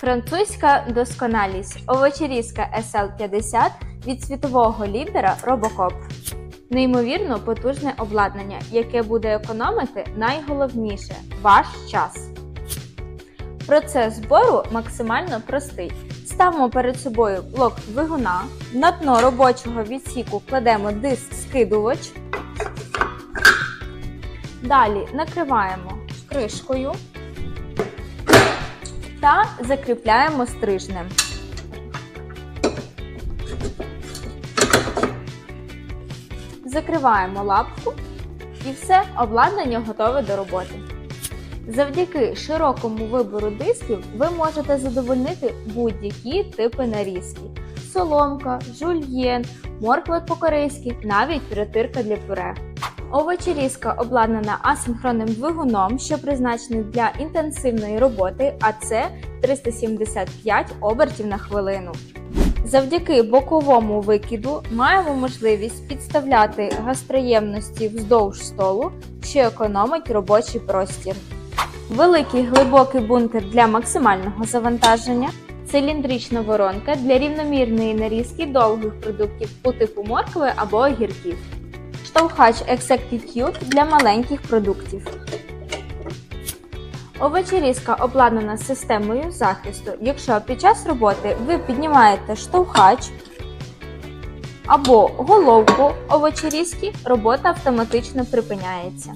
Французька досконалість. Овочерізка SL50 від світового лідера Робокоп. Неймовірно потужне обладнання, яке буде економити найголовніше ваш час. Процес збору максимально простий. Ставимо перед собою блок двигуна, на дно робочого відсіку кладемо диск скидувач. Далі накриваємо кришкою та закріпляємо стрижнем. Закриваємо лапку і все, обладнання готове до роботи. Завдяки широкому вибору дисків ви можете задовольнити будь-які типи нарізки: соломка, жульєн, морква по-корейськи, навіть притирка для пюре. Овочерізка обладнана асинхронним двигуном, що призначений для інтенсивної роботи, а це 375 обертів на хвилину. Завдяки боковому викиду маємо можливість підставляти гастроємності вздовж столу, що економить робочий простір. Великий глибокий бункер для максимального завантаження, циліндрична воронка для рівномірної нарізки довгих продуктів по типу моркви або огірків. Штовхач Executive Cube для маленьких продуктів. Овочерізка обладнана системою захисту. Якщо під час роботи ви піднімаєте штовхач або головку овочерізки, робота автоматично припиняється.